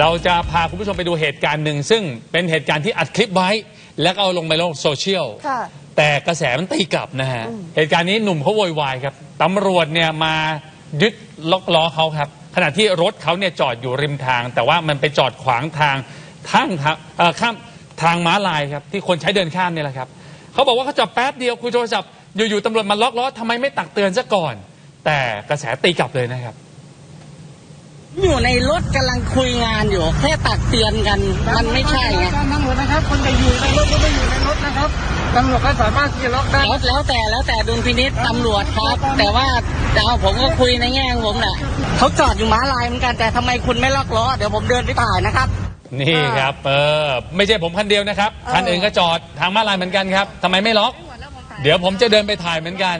เราจะพาคุณผู้ชมไปดูเหตุการณ์หนึ่ง ซึ่งเป็นเหตุการณ์ที่อัดคลิปไว้ แล้วก็เอาลงไปโลกโซเชียลค่ะแต่กระแสมันตีกลับนะฮะ เหตุการณ์นี้หนุ่มเขาโวยวายครับตำรวจเนี่ยมายึดล็อกล้อเขาครับ ขณะที่รถเขาเนี่ยจอดอยู่ริมทาง แต่ว่ามันไปจอดขวางทางทางทางเอ่อข้ามทางม้าลายครับ ที่คนใช้เดินข้ามเนี่ยแหละครับเขาบอกว่าเขาจอดแป๊บเดียวคุยโทรศัพท์อยู่ๆตำรวจมาล็อกล้อทำไมไม่ตักเตือนซะก่อน แต่กระแสตีกลับเลยนะครับ อยู่ในรถกำลังคุยงานอยู่แค่ตักเตือนกันมันไม่ใช่ไงการตำรวจนะครับคนจะอยู่ในรถก็ไม่อยู่ในรถนะครับตำรวจก็สามารถที่จะล็อกได้แล้วแล้วแต่แล้วแต่ดุลพินิษตำรวจครับ แต่ว่าเอาผมก็คุยในแง่ของผมแหละเขาจอดอยู่ม้าลายเหมือนกันแต่ทำไมคุณไม่ล็อกล้อเดี๋ยวผมเดินไปถ่ายนะครับ นี่ครับเออไม่ใช่ผมคันเดียวนะครับคันอื่นก็จอดทางม้าลายเหมือนกันครับทำไมไม่ล็อก เดี๋ยวผมจะเดินไปถ่ายเหมือนกัน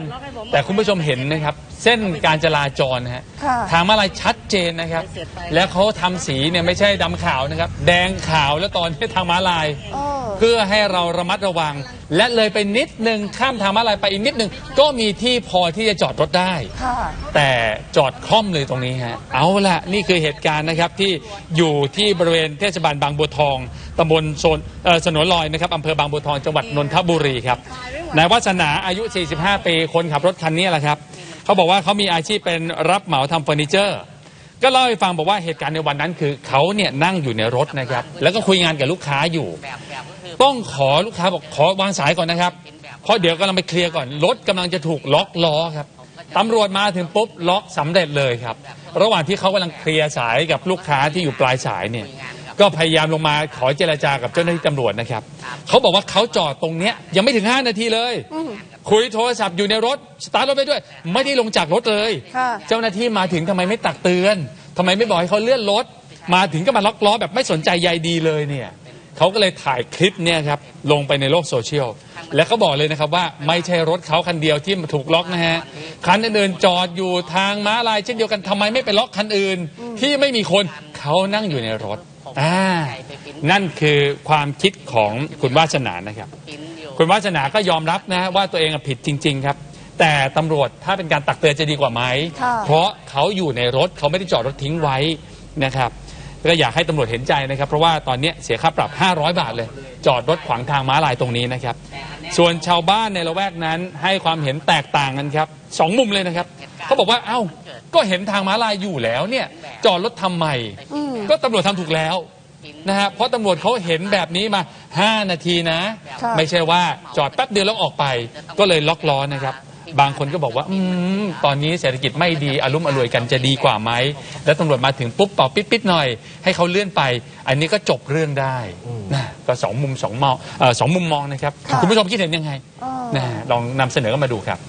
แต่คุณผู้ชมเห็นนะครับ เส้นการจราจรนะฮะค่ะทางม้าลายชัดเจนนะครับ แล้วเขาทำสีเนี่ยไม่ใช่ดำขาวนะครับ แดงขาวแล้วตอนที่ทางม้าลายเออเพื่อให้เราระมัดระวัง และเลยไปนิดนึงข้ามทางม้าลายไปอีกนิดนึงก็มีที่พอที่จะจอดรถได้ค่ะแต่จอดคล่อมเลยตรงนี้ฮะเอาละนี่คือเหตุการณ์นะครับที่อยู่ที่บริเวณเทศบาลบางบัวทองตำบลโซนเอ่อสนวนลอยนะครับอำเภอบางบัวทองจังหวัดนนทบุรีครับ นายวาสนาอายุ 45 ปี คนขับรถคันนี้แหละครับ เขาบอกว่าเขามีอาชีพเป็นรับเหมาทำเฟอร์นิเจอร์ ก็เล่าให้ฟังบอกว่าเหตุการณ์ในวันนั้นคือเขาเนี่ยนั่งอยู่ในรถนะครับ แล้วก็คุยงานกับลูกค้าอยู่ ต้องขอลูกค้าบอกขอวางสายก่อนนะครับ เพราะเดี๋ยวกำลังไปเคลียร์ก่อน รถกำลังจะถูกล็อกล้อครับตำรวจมาถึงปุ๊บล็อกสำเร็จเลยครับ ระหว่างที่เขากำลังเคลียร์สายกับลูกค้าที่อยู่ปลายสายเนี่ย ก็พยายามลงมาขอเจรจากับเจ้าหน้าที่ตำรวจนะครับ เขาบอกว่าเขาจอดตรงเนี้ยยังไม่ถึง 5 นาทีเลย คุยโทรศัพท์อยู่ในรถ สตาร์ทรถไปด้วย ไม่ได้ลงจากรถเลย ค่ะ เจ้าหน้าที่มาถึงทำไมไม่ตักเตือนทำไมไม่บอกให้เขาเลื่อนรถ มาถึงก็มาล็อกล้อแบบไม่สนใจใยดีเลยเนี่ยเขาก็เลยถ่ายคลิปเนี่ยครับลงไปในโลกโซเชียล แล้วเขาบอกเลยนะครับว่าไม่ใช่รถเขาคันเดียวที่ถูกล็อกนะฮะคันอื่นๆจอดอยู่ทางม้าลายเช่นเดียวกันทำไมไม่ไปล็อกคันอื่น ที่ไม่มีคนเขานั่งอยู่ในรถ อ่านั่นคือความคิดของคุณวาสนานะครับ คุณวาสนาก็ยอมรับนะว่าตัวเองอะผิดจริง ๆ ครับ แต่ตำรวจถ้าเป็นการตักเตือนจะดีกว่าไหม ค่ะ เพราะเขาอยู่ในรถเขาไม่ได้จอดรถทิ้งไว้นะครับก็อยากให้ตำรวจเห็นใจนะครับ เพราะว่าตอนนี้เสียค่าปรับ 500 บาทเลย จอดรถขวางทางม้าลายตรงนี้นะครับ ส่วนชาวบ้านในละแวกนั้นให้ความเห็นแตกต่างกันครับสองมุมเลยนะครับเขาบอกว่าเอ้าก็เห็นทางม้าลายอยู่แล้วเนี่ย จอดรถทำไมอืมก็ตำรวจทำถูกแล้วนะฮะเพราะตำรวจเขาเห็นแบบนี้มา 5 นาทีนะค่ะไม่ใช่ว่าจอดแป๊บเดียวแล้วออกไป ก็เลยล็อกล้อนะครับ บางคนก็บอกว่าอืมตอนนี้เศรษฐกิจไม่ดีอารมณ์อร่วยกันจะดีกว่าไหม แล้วตำรวจมาถึงปุ๊บเป่าปิดๆหน่อย ให้เขาเลื่อนไป อันนี้ก็จบเรื่องได้นะ ก็สองมุมสองมองเอ่อสองมุมมองนะครับ ค่ะ คุณผู้ชมคิดเห็นยังไงเออ นะลองนำเสนอกันมาดูครับ